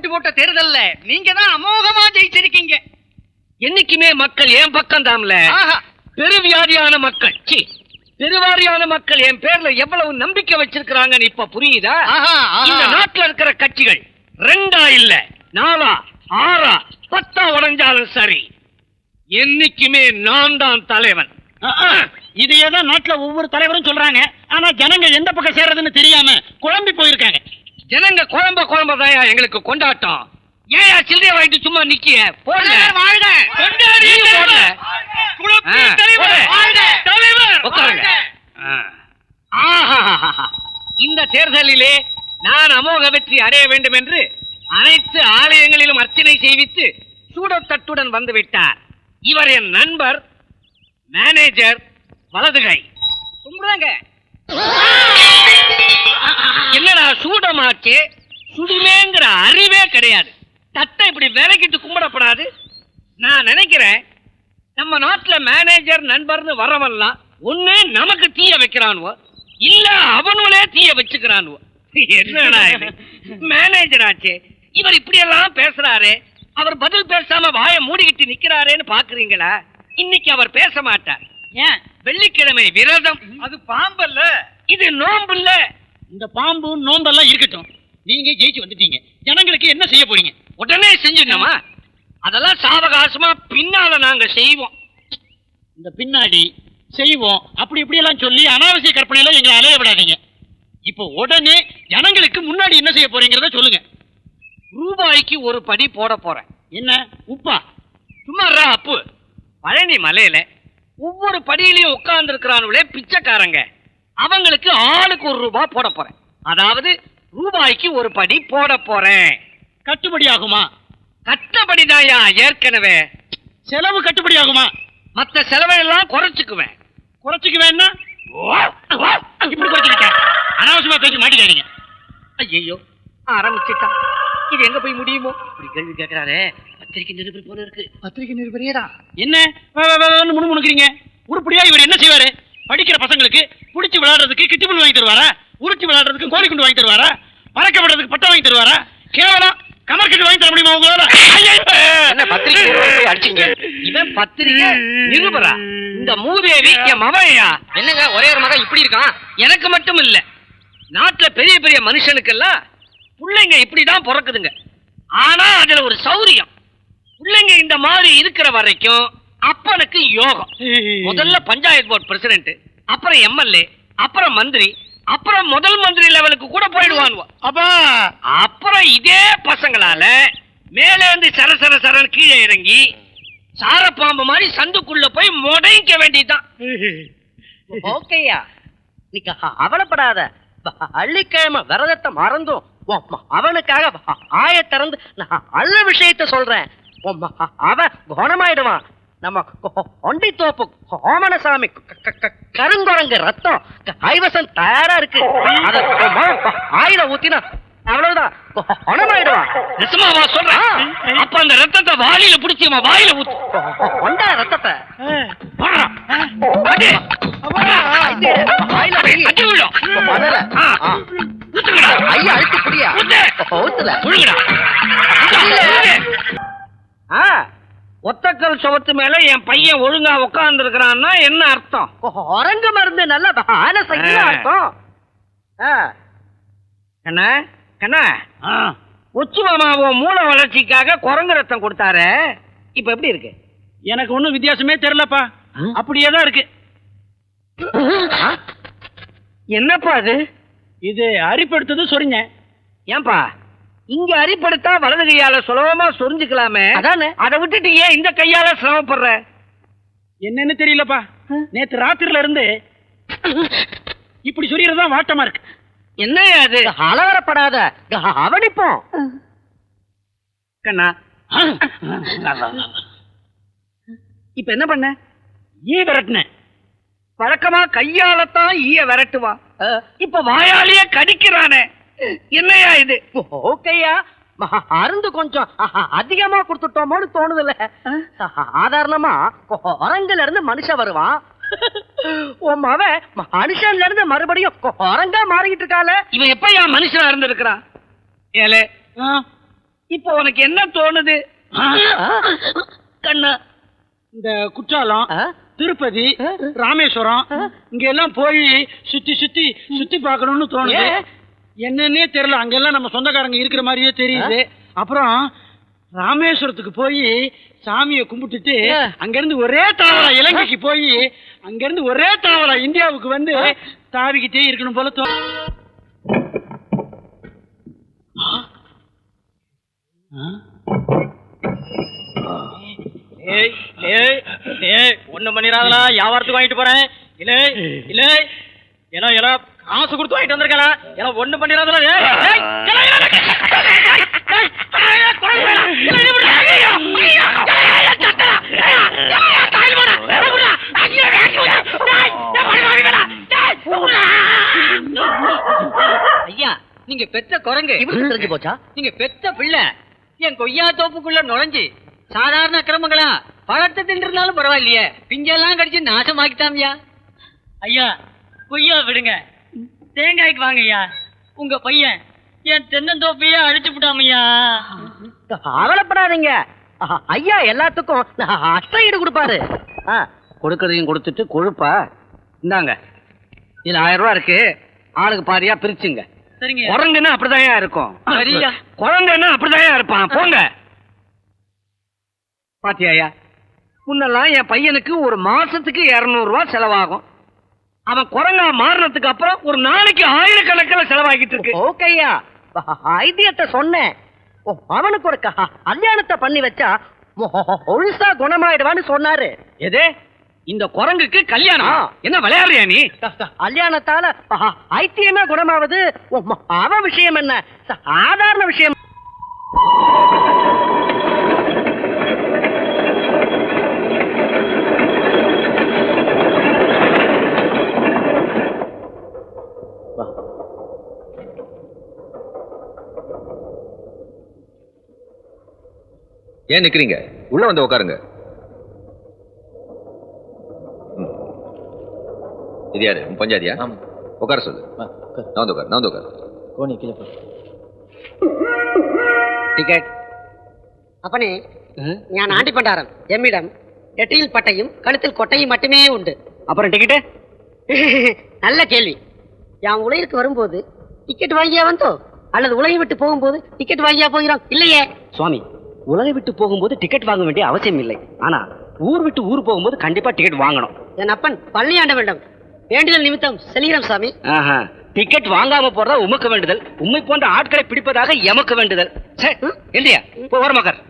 போட்டி போட்ட தேர்தல்ல நீங்க தான் அமோகமா ஜெயிச்சிருக்கீங்க. என்னைக்குமே மக்கள் என் பக்கம் ஆஹா. பெருவியாதியான மக்கள். சீ, பெருவாரியான மக்கள் என் பேர்ல எவ்வளவு நம்பிக்கை வச்சிருக்கிறாங்கன்னு இப்ப புரியுதா. இந்த நாட்டுல இருக்கிற கட்சிகள் ரெண்டா இல்ல நாலா ஆறா பத்தா உடைஞ்சாலும் சரி. என்னைக்குமே நான் தான் தலைவன். இதையே தான் நாட்டுல ஒவ்வொரு தலைவரும் சொல்றாங்க. ஆனா ஜனங்க எந்த பக்கம் சேர்றதுன்னு தெரியாம குழம்பி போயிருக்காங்க. ஜனங்க குழம்ப குழம்பதாயா எங்களுக்கு கொண்டாட்டம்? ஏயா சில்லறைய வாங்கிட்டு சும்மா நிக்கிய? போடல வாழ்க. கொண்டாடி போடல ஆ, போடு. உட்காருங்க. ஆ. ஆஹாஹாஹா. இந்த தேர்தலிலே நான் அமோக வெற்றி அடைய வேண்டும் என்று அனைத்து ஆலயங்களிலும் அர்ச்சனை செய்வித்து சூடத்தட்டுடன் வந்து விட்டார். இவர் என் நண்பர் மேனேஜர் வலதுகை. கும்பிடுங்க. சூடமாச்சு சுடுமேங்கிற அறிவே கிடையாது. தட்டை இப்படி விலகிட்டு கும்பிடப்படாது. நான் நினைக்கிறேன் நம்ம நாட்டுல மேனேஜர் நண்பர்னு வரவெல்லாம் ஒண்ணு நமக்கு தீய வைக்கிறானுவோ இல்ல அவனுங்களே தீய வச்சுக்கிறானுவோ. என்னடா மேனேஜர் ஆச்சே. இவர் இப்படி எல்லாம் பேசுறாரு. அவர் பதில் பேசாம வாயை மூடிக்கிட்டு நிக்கிறாரேன்னு பாக்குறீங்களா? இன்னைக்கு அவர் பேச மாட்டார். ஏன்? வெள்ளிக்கிழமை விரதம். அது பாம்பல்ல இது நோம்புல்ல இந்த பாம்பு நோம்பெல்லாம் இருக்கட்டும். நீங்க ஜெயிச்சு வந்துட்டீங்க. ஜனங்களுக்கு என்ன செய்ய போறீங்க? உடனே செஞ்சிடணுமா? அதெல்லாம் சாவகாசமா பின்னால நாங்க செய்வோம். இந்த பின்னாடி செய்வோம். அப்படி இப்படி எல்லாம் சொல்லி அனாவசிய கற்பனையில எங்களை அலைய விடாதீங்க. இப்போ உடனே ஜனங்களுக்கு முன்னாடி என்ன செய்ய போறீங்கிறத சொல்லுங்க. ரூபாய்க்கு ஒரு படி போட போறேன். என்ன? உப்பா? சும்மாரா அப்பு பழனி மலையில ஒவ்வொரு படியிலையும் உட்கார்ந்து இருக்கிறானுங்களே பிச்சைக்காரங்க. அவங்களுக்கு ஆளுக்கு ஒரு ரூபாய் போட போறேன் அதாவது ரூபாய்க்கு ஒரு படி போட போறேன் கட்டுப்படி ஆகுமா கட்டபடிதாயா ஏற்கனவே செலவு கட்டுப்படி ஆகுமா மத்த செலவையெல்லாம் குறைச்சுக்குவேன் குறைச்சிக்க வேணா இப்படி குறைச்சிக்கிட்டேன் அனாவசியமா பேசி மாட்டிக்காதீங்க ஐயோ ஆரம்பிச்சிட்டான் இது எங்க போய் முடியுமோ இப்படி கேள்வி கேட்கிறாரே பத்திரிக்கை நிருபர் போல இருக்கு பத்திரிகை நிருபரேடா என்ன முணுமுணுக்கிறீங்க உருப்படியா இவர் என்ன செய்வாரு படிக்கிற பசங்களுக்கு புடிச்சு விளையாடுறதுக்கு கிட்டிபுல் வாங்கி தருவாரா? உருட்டி விளையாடுறதுக்கு கோழி குண்டு வாங்கி தருவாரா? பறக்க விடுறதுக்கு பட்டம் வாங்கி தருவாரா? கேவலம். கமர் கட்டு வாங்கி தர முடியுமா உங்களால? என்ன போய் அடிச்சீங்க. இவன் பத்திரிக்கை நிருபரா? இந்த மூதேவி என் மவையா என்னங்க ஒரே ஒரு மகன் இப்படி இருக்கான்? எனக்கு மட்டும் இல்ல. நாட்டுல பெரிய பெரிய மனுஷனுக்கெல்லாம் பிள்ளைங்க இப்படிதான் பிறக்குதுங்க. ஆனா அதுல ஒரு சௌரியம். பிள்ளைங்க இந்த மாதிரி இருக்கிற வரைக்கும் அப்பனுக்கு யோகம். முதல்ல பஞ்சாயத்து போர்டு பிரசிடென்ட் அப்புறம் எம்எல்ஏ அப்புறம் மந்திரி அப்புறம் முதல் மந்திரி லெவலுக்கு கூட போயிடுவானுவோ. அப்பா! அப்புறம் இதே பசங்களால மேல இருந்து சர சர சரன்னு கீழே இறங்கி சாரப்பாம்பு மாதிரி சந்துக்குள்ள போய் முடைக்க வேண்டியதுதான். ஓகேயா? நீ அவலப்படாத அள்ளிக்கிழமை விரதத்தை மறந்தும் அவனுக்காக ஆய திறந்து நான் நல்ல விஷயத்த சொல்றேன். அவன் குணமாயிடுவான். நம்ம ஒண்டித்தோப்பு கோமனசாமி க- க- க- கருங்குரங்கு ரத்தம் கைவசம் தயாரா இருக்கு. அத ஆயில ஊத்தினா அவ்வளவுதான். குணமாயிடுவான் நிசமாவா சொல்றேன். அப்ப அந்த ரத்தத்தை வாயில பிடிச்சி அவன் வாயில ஊத்து. கொண்டா ரத்தத்தை. ஐயா அழுத்தி ஊத்து. ஊத்துல. ஆ, ஒத்தக்கல் சுவத்து மேல என் பையன் ஒழுங்கா உட்கார்ந்து இருக்கிறான்னா என்ன அர்த்தம்? குரங்கு மருந்து நல்ல அர்த்தம். ஆ. கண்ணா கண்ணா. உச்சி மாமா உன் மூளை வளர்ச்சிக்காக குரங்கு ரத்தம் கொடுத்தாரு. இப்ப எப்படி இருக்கு? எனக்கு ஒண்ணும் வித்தியாசமே தெரியலப்பா. அப்படியே தான் இருக்கு. என்னப்பா அது? இது அரிப்படுத்தது சொரிங்க ஏன்பா? இங்க அரிப்படுத்தா வலது கையால சுலபமா சொரிஞ்சுக்கலாமே. அதானே. அதை விட்டுட்டு ஏன் இந்த கையால சிரமப்படுற? என்னன்னு தெரியலப்பா. நேத்து ராத்திரில இருந்து இப்படி தான் வாட்டமா இருக்கு. என்னய்யா அது? அலவரப்படாத. அவனிப்போம். கண்ணா. இப்ப என்ன பண்ண? ஈ விரட்டினேன் வழக்கமா கையாலத்தான் ஈய விரட்டுவா. இப்ப வாயாலேயே கடிக்கிறானே. என்னையா இது? ஓகேயா. மருந்து கொஞ்சம். அதிகமா கொடுத்துட்டோமோன்னு தோணுதுல்ல. சாதாரணமா குரங்குல இருந்து மனுஷன் வருவான். உன் மவன் மனுஷன்ல இருந்து மறுபடியும் குரங்கா மாறிக்கிட்டு இருக்கால இவன் எப்ப என் மனுஷனா இருந்திருக்கிறான் ஏலே இப்போ உனக்கு என்ன தோணுது? கண்ணா இந்த குற்றாலம்? திருப்பதி? ராமேஸ்வரம்? இங்க எல்லாம் போய் சுத்தி சுத்தி சுத்தி பார்க்கணும்னு தோணுது? என்னன்னே தெரியல. அங்கெல்லாம் நம்ம சொந்தக்காரங்க இருக்கிற மாதிரியே தெரியுது. அப்புறம் ராமேஸ்வரத்துக்கு போய் சாமியை கும்பிட்டுட்டு ஆ. அங்க இருந்து ஒரே தாவலா இலங்கைக்கு போய் அங்க இருந்து ஒரே தாவலா இந்தியாவுக்கு வந்து தாவிக்கிட்டே இருக்கணும் போல தோ ஏய் ஏய் ஏய் ஒண்ணு பண்ணிராதலா வியாபாரத்துக்கு வாங்கிட்டு போறேன். இல்ல இல்ல ஏன்னா ஏன்னா காசு கொடுத்து வாங்கிட்டு வந்திருக்கலாம் ஏன்னா ஒண்ணு விடுடா. ஐயா நீங்க பெத்த குரங்கு. இவருக்கு தெரிஞ்சு போச்சா? நீங்க பெத்த பிள்ளை. என் கொய்யா தோப்புக்குள்ள நுழைஞ்சு சாதாரண அக்கிரமங்களா பழத்தை தின்றிருந்தாலும் பரவாயில்லையே. பிஞ்செல்லாம் கடிச்சு நாசமாக்கிட்டாமியா. ஐயா கொய்யா விடுங்க. தேங்காய்க்கு வாங்க ஐயா உங்க பையன் என் தென்னந்தோப்பையே அழிச்சு விட்டாமையா. கவலைப்படாதீங்க. அ- ஐயா எல்லாத்துக்கும் அஷ்ட ஈடு கொடுப்பாரு. ஆ, கொடுக்கறதையும் கொடுத்துட்டு கொழுப்பா. இந்தாங்க. இதுல ஆயிரம் ரூபாய் இருக்கு. ஆளுக்கு பாதியா பிரிச்சுங்க. சரிங்க. குரங்குன்னா அப்படிதான் இருக்கும். சரியா. குழந்தைன்னா அப்படிதான் இருப்பான். போங்க. பாத்தியாயா முன்னெல்லாம் என் பையனுக்கு ஒரு மாசத்துக்கு இருநூறு ரூபாய் செலவாகும். அவன் குரங்கா மாறினதுக்கு அப்புறம் ஒரு நாளைக்கு ஆயிரக்கணக்கில் செலவாகிட்டு இருக்கு. ஓகேயா. ஐதியத்தை சொன்னேன். அவனுக்கு ஒரு கல்யாணத்தை பண்ணி வச்சா ஒழுசா குணமாயிடுவான்னு சொன்னாரு. எது? இந்த குரங்குக்கு கல்யாணம். என்ன விளையாடுறியா நீ? கல்யாணத்தால ஐத்தியமே குணமாவது? அவன் விஷயம் என்ன? சாதாரண விஷயம். ஏன் நிக்கிறீங்க? உள்ள வந்து உட்காருங்க இது யாரு? பஞ்சாதியா? ஆமா. உட்கார சொல்லு. நான் வந்து உட்கார் நான் வந்து உட்கார் டிக்கெட். அப்பனே ஞான் ஆண்டி பண்டாரம். எம்மிடம் நெற்றியில் பட்டையும் கழுத்தில் கொட்டையும் மட்டுமே உண்டு. அப்புறம் டிக்கெட் நல்ல கேள்வி. என் உலகிற்கு வரும்போது டிக்கெட் வாங்கியா வந்தோ? அல்லது உலகை விட்டு போகும்போது டிக்கெட் வாங்கியா போகிறோம்? இல்லையே. சுவாமி உலகை விட்டு போகும்போது டிக்கெட் வாங்க வேண்டிய அவசியம் இல்லை. ஆனா ஊர் விட்டு ஊர் போகும்போது கண்டிப்பா டிக்கெட் வாங்கணும். என் அப்பன் பள்ளி ஆண்ட வேண்டும் வேண்டுதல் நிமித்தம் செல்கிறோம் சாமி. டிக்கெட் வாங்காம போறதா உமக்கு வேண்டுதல்? உண்மை போன்ற ஆட்களை பிடிப்பதாக எமக்கு வேண்டுதல். இல்லையா ஓரமாக்கர்